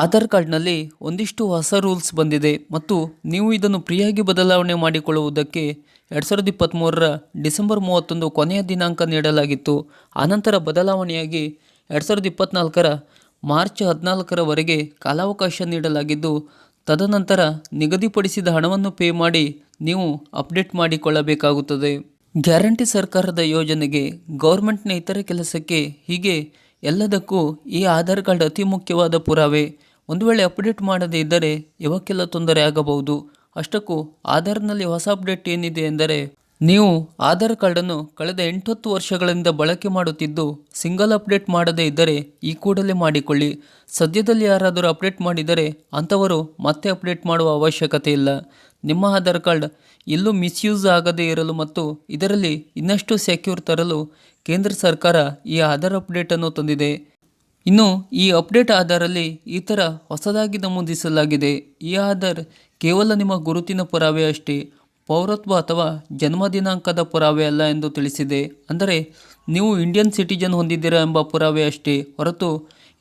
ಆಧಾರ್ ಕಾರ್ಡ್ನಲ್ಲಿ ಒಂದಿಷ್ಟು ಹೊಸ ರೂಲ್ಸ್ ಬಂದಿದೆ ಮತ್ತು ನೀವು ಇದನ್ನು ಫ್ರೀಯಾಗಿ ಬದಲಾವಣೆ ಮಾಡಿಕೊಳ್ಳುವುದಕ್ಕೆ ಎರಡು ಸಾವಿರದ ಇಪ್ಪತ್ತ್ಮೂರರ ಡಿಸೆಂಬರ್ ಮೂವತ್ತೊಂದು ಕೊನೆಯ ದಿನಾಂಕ ನೀಡಲಾಗಿತ್ತು. ಆನಂತರ ಬದಲಾವಣೆಯಾಗಿ ಎರಡು ಸಾವಿರದ ಇಪ್ಪತ್ತ್ನಾಲ್ಕರ ಮಾರ್ಚ್ ಹದಿನಾಲ್ಕರವರೆಗೆ ಕಾಲಾವಕಾಶ ನೀಡಲಾಗಿದ್ದು, ತದನಂತರ ನಿಗದಿಪಡಿಸಿದ ಹಣವನ್ನು ಪೇ ಮಾಡಿ ನೀವು ಅಪ್ಡೇಟ್ ಮಾಡಿಕೊಳ್ಳಬೇಕಾಗುತ್ತದೆ. ಗ್ಯಾರಂಟಿ ಸರ್ಕಾರದ ಯೋಜನೆಗೆ ಗೌರ್ಮೆಂಟ್ನ ಇತರ ಕೆಲಸಕ್ಕೆ ಹೀಗೆ ಎಲ್ಲದಕ್ಕೂ ಈ ಆಧಾರ್ ಕಾರ್ಡ್ ಅತಿ ಮುಖ್ಯವಾದ ಪುರಾವೆ. ಒಂದು ವೇಳೆ ಅಪ್ಡೇಟ್ ಮಾಡದೇ ಇದ್ದರೆ ಇವಕ್ಕೆಲ್ಲ ತೊಂದರೆ ಆಗಬಹುದು? ಅಷ್ಟಕ್ಕೂ ಆಧಾರ್ನಲ್ಲಿ ಹೊಸ ಅಪ್ಡೇಟ್ ಏನಿದೆ ಎಂದರೆ, ನೀವು ಆಧಾರ್ ಕಾರ್ಡನ್ನು ಕಳೆದ ಎಂಟತ್ತು ವರ್ಷಗಳಿಂದ ಬಳಕೆ ಮಾಡುತ್ತಿದ್ದು ಸಿಂಗಲ್ ಅಪ್ಡೇಟ್ ಮಾಡದೇ ಇದ್ದರೆ ಈ ಕೂಡಲೇ ಮಾಡಿಕೊಳ್ಳಿ. ಸದ್ಯದಲ್ಲಿ ಯಾರಾದರೂ ಅಪ್ಡೇಟ್ ಮಾಡಿದರೆ ಅಂಥವರು ಮತ್ತೆ ಅಪ್ಡೇಟ್ ಮಾಡುವ ಅವಶ್ಯಕತೆ ಇಲ್ಲ. ನಿಮ್ಮ ಆಧಾರ್ ಕಾರ್ಡ್ ಎಲ್ಲೂ ಮಿಸ್ಯೂಸ್ ಆಗದೇ ಇರಲು ಮತ್ತು ಇದರಲ್ಲಿ ಇನ್ನಷ್ಟು ಸೆಕ್ಯೂರ್ ತರಲು ಕೇಂದ್ರ ಸರ್ಕಾರ ಈ ಆಧಾರ್ ಅಪ್ಡೇಟನ್ನು ತಂದಿದೆ. ಇನ್ನು ಈ ಅಪ್ಡೇಟ್ ಆಧಾರಲ್ಲಿ ಈ ಥರ ಹೊಸದಾಗಿ ನಮೂದಿಸಲಾಗಿದೆ. ಈ ಆಧಾರ್ ಕೇವಲ ನಿಮ್ಮ ಗುರುತಿನ ಪುರಾವೆ ಅಷ್ಟೇ, ಪೌರತ್ವ ಅಥವಾ ಜನ್ಮ ದಿನಾಂಕದ ಪುರಾವೆ ಅಲ್ಲ ಎಂದು ತಿಳಿಸಿದೆ. ಅಂದರೆ ನೀವು ಇಂಡಿಯನ್ ಸಿಟಿಜನ್ ಹೊಂದಿದ್ದೀರಾ ಎಂಬ ಪುರಾವೆ ಅಷ್ಟೇ, ಹೊರತು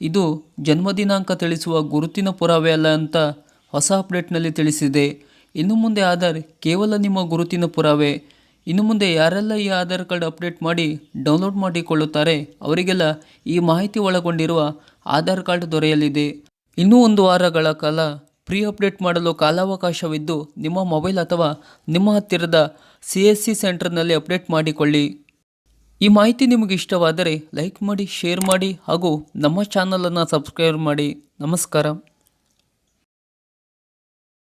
ಇದು ಜನ್ಮ ದಿನಾಂಕ ತಿಳಿಸುವ ಗುರುತಿನ ಪುರಾವೆ ಅಲ್ಲ ಅಂತ ಹೊಸ ಅಪ್ಡೇಟ್ನಲ್ಲಿ ತಿಳಿಸಿದೆ. ಇನ್ನು ಮುಂದೆ ಆಧಾರ್ ಕೇವಲ ನಿಮ್ಮ ಗುರುತಿನ ಪುರಾವೆ ಇನ್ನು ಮುಂದೆ ಯಾರೆಲ್ಲ ಈ ಆಧಾರ್ ಕಾರ್ಡ್ ಅಪ್ಡೇಟ್ ಮಾಡಿ ಡೌನ್ಲೋಡ್ ಮಾಡಿಕೊಳ್ಳುತ್ತಾರೆ, ಅವರಿಗೆಲ್ಲ ಈ ಮಾಹಿತಿ ಒಳಗೊಂಡಿರುವ ಆಧಾರ್ ಕಾರ್ಡ್ ದೊರೆಯಲಿದೆ. ಇನ್ನೂ ಒಂದು ವಾರಗಳ ಕಾಲ ಪ್ರೀ ಅಪ್ಡೇಟ್ ಮಾಡಲು ಕಾಲಾವಕಾಶವಿದ್ದು, ನಿಮ್ಮ ಮೊಬೈಲ್ ಅಥವಾ ನಿಮ್ಮ ಹತ್ತಿರದ ಸಿ ಎಸ್ ಸಿ ಸೆಂಟರ್ನಲ್ಲಿ ಅಪ್ಡೇಟ್ ಮಾಡಿಕೊಳ್ಳಿ. ಈ ಮಾಹಿತಿ ನಿಮಗೆ ಇಷ್ಟವಾದರೆ ಲೈಕ್ ಮಾಡಿ, ಶೇರ್ ಮಾಡಿ ಹಾಗೂ ನಮ್ಮ ಚಾನಲನ್ನು ಸಬ್ಸ್ಕ್ರೈಬ್ ಮಾಡಿ. ನಮಸ್ಕಾರ.